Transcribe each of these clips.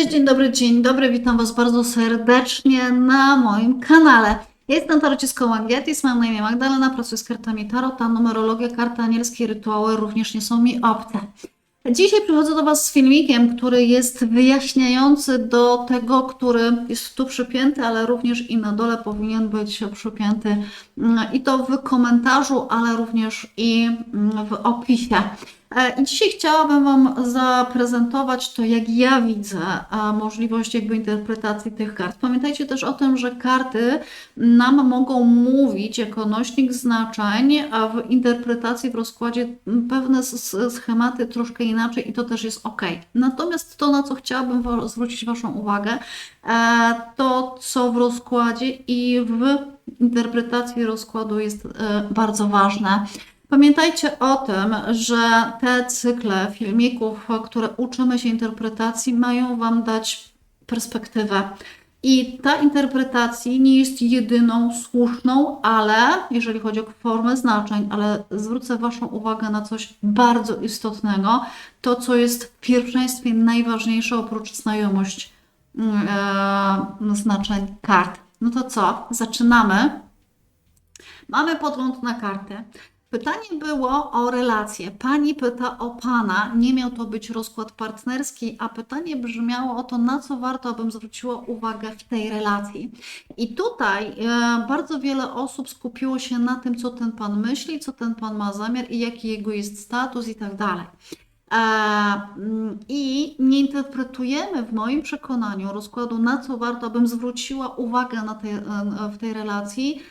Cześć, dzień dobry, dzień dobry, witam Was bardzo serdecznie na moim kanale. Jestem tarocisko Magietis, mam na imię Magdalena, pracuję z kartami Tarota, numerologia, karty anielskie, rytuały również nie są mi obce. Dzisiaj przychodzę do Was z filmikiem, który jest wyjaśniający do tego, który jest tu przypięty, ale również i na dole powinien być przypięty mm, i to w komentarzu, ale również i mm, w opisie. E, I dzisiaj chciałabym Wam zaprezentować to, jak ja widzę e, możliwość jakby interpretacji tych kart. Pamiętajcie też o tym, że karty nam mogą mówić jako nośnik znaczeń, a w interpretacji, w rozkładzie pewne schematy troszkę inaczej i to też jest ok. Natomiast to, na co chciałabym zwrócić Waszą uwagę, e, to co w rozkładzie i w interpretacji rozkładu jest bardzo ważne. Pamiętajcie o tym, że te cykle filmików, które uczymy się interpretacji, mają Wam dać perspektywę. I ta interpretacja nie jest jedyną słuszną, ale jeżeli chodzi o formę znaczeń, ale zwrócę Waszą uwagę na coś bardzo istotnego, to co jest w pierwszeństwie najważniejsze oprócz znajomość e, znaczeń kart. No to co? Zaczynamy. Mamy podgląd na kartę. Pytanie było o relacje. Pani pyta o pana. Nie miał to być rozkład partnerski, a pytanie brzmiało o to, na co warto, abym zwróciła uwagę w tej relacji. I tutaj e, bardzo wiele osób skupiło się na tym, co ten pan myśli, co ten pan ma zamiar i jaki jego jest status i tak dalej. E, mm, I nie interpretujemy w moim przekonaniu rozkładu, na co warto, abym zwróciła uwagę e, w tej relacji,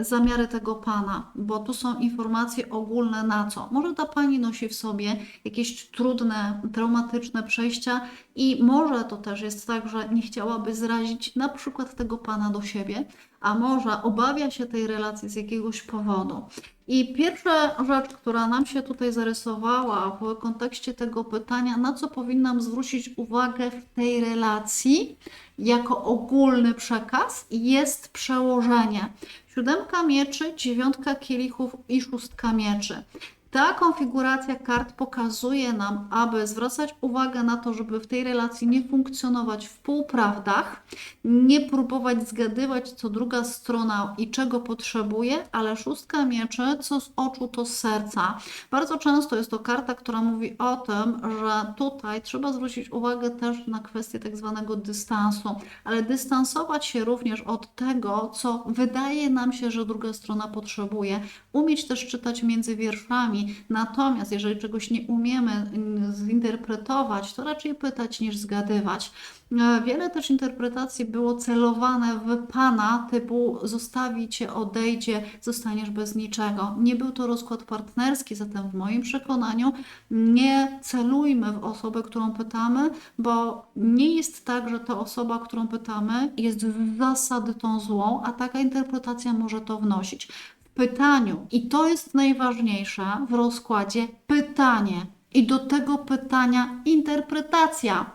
zamiary tego pana, bo tu są informacje ogólne na co. Może ta pani nosi w sobie jakieś trudne, traumatyczne przejścia i może to też jest tak, że nie chciałaby zrazić na przykład tego pana do siebie, a może obawia się tej relacji z jakiegoś powodu. I pierwsza rzecz, która nam się tutaj zarysowała w kontekście tego pytania, na co powinnam zwrócić uwagę w tej relacji jako ogólny przekaz, jest przełożenie. Siódemka mieczy, dziewiątka kielichów i szóstka mieczy. Ta konfiguracja kart pokazuje nam, aby zwracać uwagę na to, żeby w tej relacji nie funkcjonować w półprawdach, nie próbować zgadywać, co druga strona i czego potrzebuje, ale szóstka mieczy, co z oczu, to z serca. Bardzo często jest to karta, która mówi o tym, że tutaj trzeba zwrócić uwagę też na kwestię tak zwanego dystansu, ale dystansować się również od tego, co wydaje nam się, że druga strona potrzebuje. Umieć też czytać między wierszami, natomiast jeżeli czegoś nie umiemy mm, zinterpretować, to raczej pytać niż zgadywać. E, Wiele też interpretacji było celowane w Pana, typu zostawi Cię, odejdzie, zostaniesz bez niczego. Nie był to rozkład partnerski, zatem w moim przekonaniu nie celujmy w osobę, którą pytamy, bo nie jest tak, że ta osoba, którą pytamy, jest z zasady tą złą, a taka interpretacja może to wnosić. Pytaniu, i to jest najważniejsze w rozkładzie, pytanie. I do tego pytania interpretacja.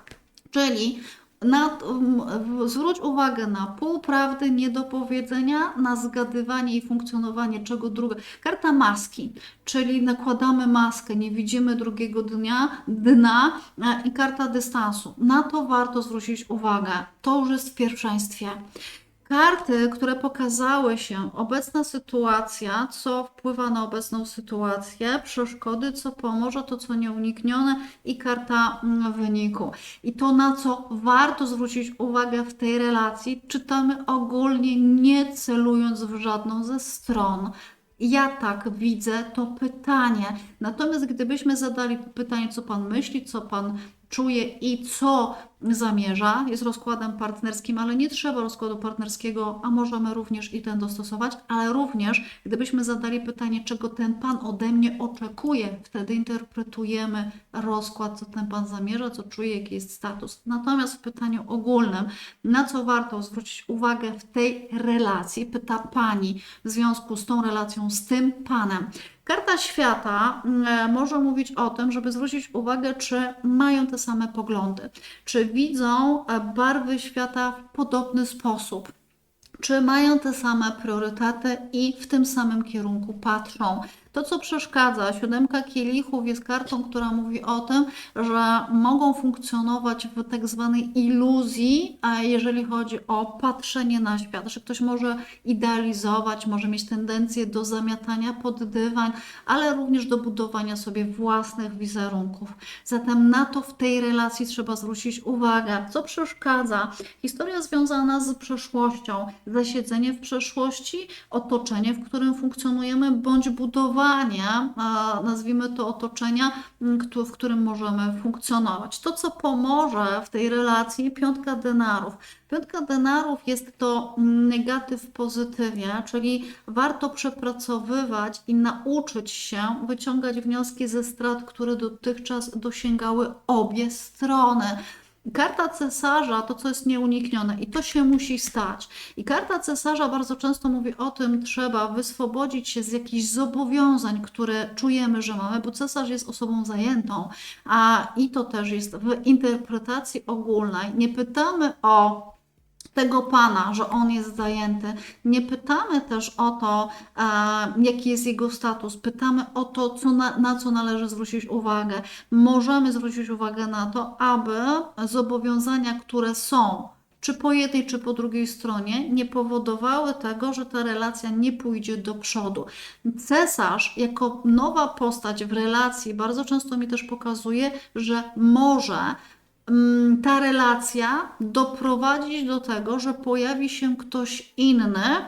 Czyli na, zwróć uwagę na półprawdy, niedopowiedzenia, na zgadywanie i funkcjonowanie czego drugiego. Karta maski, czyli nakładamy maskę, nie widzimy drugiego dnia, dna e, i karta dystansu. Na to warto zwrócić uwagę. To już jest w pierwszeństwie. Karty, które pokazały się, obecna sytuacja, co wpływa na obecną sytuację, przeszkody, co pomoże, to co nieuniknione i karta mm, wyniku. I to, na co warto zwrócić uwagę w tej relacji, czytamy ogólnie, nie celując w żadną ze stron. Ja tak widzę to pytanie. Natomiast gdybyśmy zadali pytanie, co Pan myśli, co Pan czuje i co zamierza, jest rozkładem partnerskim, ale nie trzeba rozkładu partnerskiego, a możemy również i ten dostosować, ale również gdybyśmy zadali pytanie, czego ten Pan ode mnie oczekuje, wtedy interpretujemy rozkład, co ten Pan zamierza, co czuje, jaki jest status. Natomiast w pytaniu ogólnym, na co warto zwrócić uwagę w tej relacji, pyta Pani w związku z tą relacją z tym Panem. Karta świata mm, może mówić o tym, żeby zwrócić uwagę, czy mają te same poglądy, czy widzą e, barwy świata w podobny sposób. Czy mają te same priorytety i w tym samym kierunku patrzą? To, co przeszkadza, siódemka kielichów jest kartą, która mówi o tym, że mogą funkcjonować w tak zwanej iluzji, a jeżeli chodzi o patrzenie na świat, że ktoś może idealizować, może mieć tendencję do zamiatania pod dywan, ale również do budowania sobie własnych wizerunków. Zatem na to w tej relacji trzeba zwrócić uwagę. Co przeszkadza? Historia związana z przeszłością, zasiedzenie w przeszłości, otoczenie, w którym funkcjonujemy, bądź budowanie, a, nazwijmy to otoczenia, m, któ- w którym możemy funkcjonować. To, co pomoże w tej relacji, piątka denarów. Piątka denarów jest to mm, negatyw pozytywnie, czyli warto przepracowywać i nauczyć się wyciągać wnioski ze strat, które dotychczas dosięgały obie strony. Karta cesarza to, co jest nieuniknione i to się musi stać. I karta cesarza bardzo często mówi o tym, trzeba wyswobodzić się z jakichś zobowiązań, które czujemy, że mamy, bo cesarz jest osobą zajętą, a i to też jest w interpretacji ogólnej. Nie pytamy o tego pana, że on jest zajęty. Nie pytamy też o to, e, jaki jest jego status. Pytamy o to, co na, na co należy zwrócić uwagę. Możemy zwrócić uwagę na to, aby zobowiązania, które są, czy po jednej, czy po drugiej stronie, nie powodowały tego, że ta relacja nie pójdzie do przodu. Cesarz, jako nowa postać w relacji, bardzo często mi też pokazuje, że może ta relacja doprowadzić do tego, że pojawi się ktoś inny,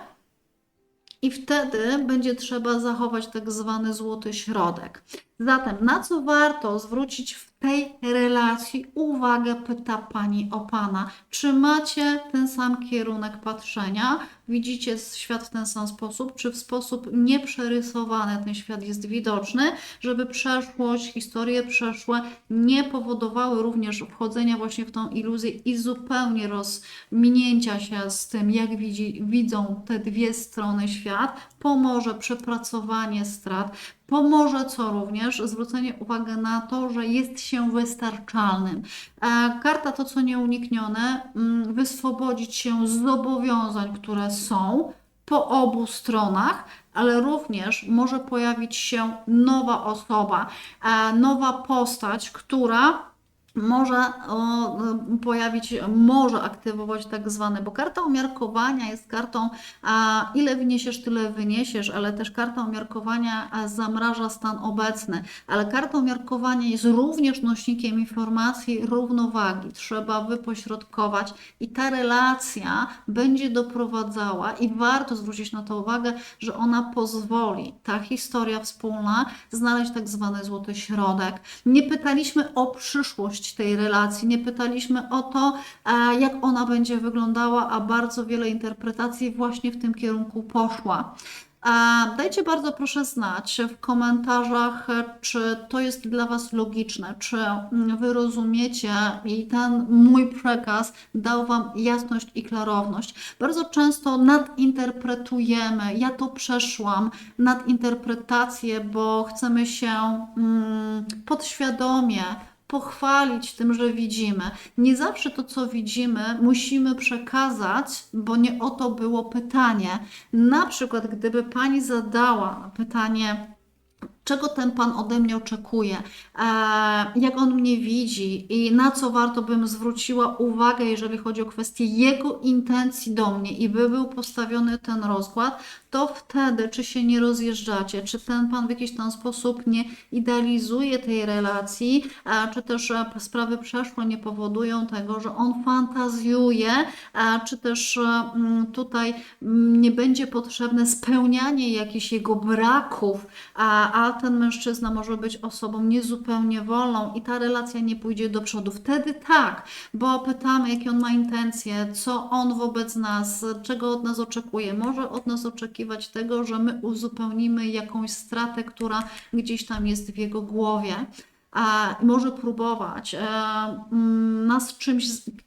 i wtedy będzie trzeba zachować tak zwany złoty środek. Zatem, na co warto zwrócić tej relacji uwagę, pyta pani o pana. Czy macie ten sam kierunek patrzenia? Widzicie świat w ten sam sposób? Czy w sposób nieprzerysowany ten świat jest widoczny, żeby przeszłość, historie przeszłe nie powodowały również wchodzenia właśnie w tą iluzję i zupełnie rozminięcia się z tym, jak widzi, widzą te dwie strony świat? Pomoże przepracowanie strat, Pomoże co również zwrócenie uwagi na to, że jest się wystarczalnym. E, Karta to, co nieuniknione, mm, wyswobodzić się z zobowiązań, które są po obu stronach, ale również może pojawić się nowa osoba, e, nowa postać, która może o, pojawić, może aktywować tak zwane, bo karta umiarkowania jest kartą, a ile wniesiesz, tyle wyniesiesz, ale też karta umiarkowania zamraża stan obecny, ale karta umiarkowania jest również nośnikiem informacji równowagi, trzeba wypośrodkować i ta relacja będzie doprowadzała i warto zwrócić na to uwagę, że ona pozwoli, ta historia wspólna, znaleźć tak zwany złoty środek. Nie pytaliśmy o przyszłość tej relacji. Nie pytaliśmy o to, e, jak ona będzie wyglądała, a bardzo wiele interpretacji właśnie w tym kierunku poszła. E, Dajcie bardzo proszę znać w komentarzach, e, czy to jest dla Was logiczne, czy mm, Wy rozumiecie i ten mój przekaz dał Wam jasność i klarowność. Bardzo często nadinterpretujemy, ja to przeszłam, nadinterpretację, bo chcemy się mm, podświadomie pochwalić tym, że widzimy. Nie zawsze to, co widzimy, musimy przekazać, bo nie o to było pytanie. Na przykład, gdyby pani zadała pytanie, czego ten pan ode mnie oczekuje, e, jak on mnie widzi i na co warto bym zwróciła uwagę, jeżeli chodzi o kwestię jego intencji do mnie i by był postawiony ten rozkład, to wtedy, czy się nie rozjeżdżacie, czy ten pan w jakiś tam sposób nie idealizuje tej relacji, a czy też e, sprawy przeszłe nie powodują tego, że on fantazjuje, czy też e, tutaj nie będzie potrzebne spełnianie jakichś jego braków, a ten mężczyzna może być osobą niezupełnie wolną i ta relacja nie pójdzie do przodu. Wtedy tak, bo pytamy, jakie on ma intencje, co on wobec nas, czego od nas oczekuje. Może od nas oczekiwać tego, że my uzupełnimy jakąś stratę, która gdzieś tam jest w jego głowie. A może próbować e, mm, nas czymś,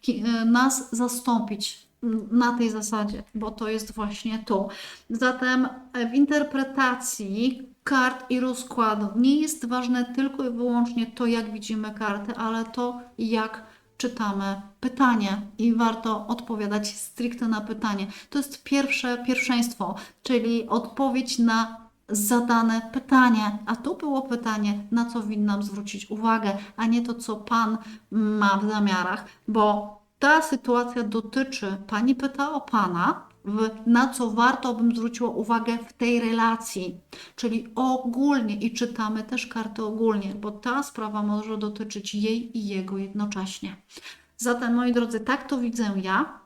e, nas zastąpić mm, na tej zasadzie, bo to jest właśnie tu. Zatem w interpretacji kart i rozkładu. Nie jest ważne tylko i wyłącznie to, jak widzimy karty, ale to, jak czytamy pytanie i warto odpowiadać stricte na pytanie. To jest pierwsze pierwszeństwo, czyli odpowiedź na zadane pytanie. A tu było pytanie, na co winnam zwrócić uwagę, a nie to, co Pan ma w zamiarach, bo ta sytuacja dotyczy, Pani pyta o Pana, na co warto bym zwróciła uwagę w tej relacji, czyli ogólnie i czytamy też karty ogólnie, bo ta sprawa może dotyczyć jej i jego jednocześnie. Zatem, moi drodzy, tak to widzę ja.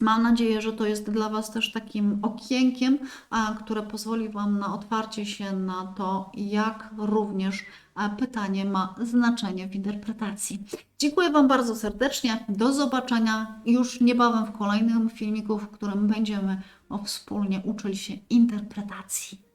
Mam nadzieję, że to jest dla Was też takim okienkiem, które pozwoli Wam na otwarcie się na to, jak również pytanie ma znaczenie w interpretacji. Dziękuję Wam bardzo serdecznie. Do zobaczenia już niebawem w kolejnym filmiku, w którym będziemy wspólnie uczyli się interpretacji.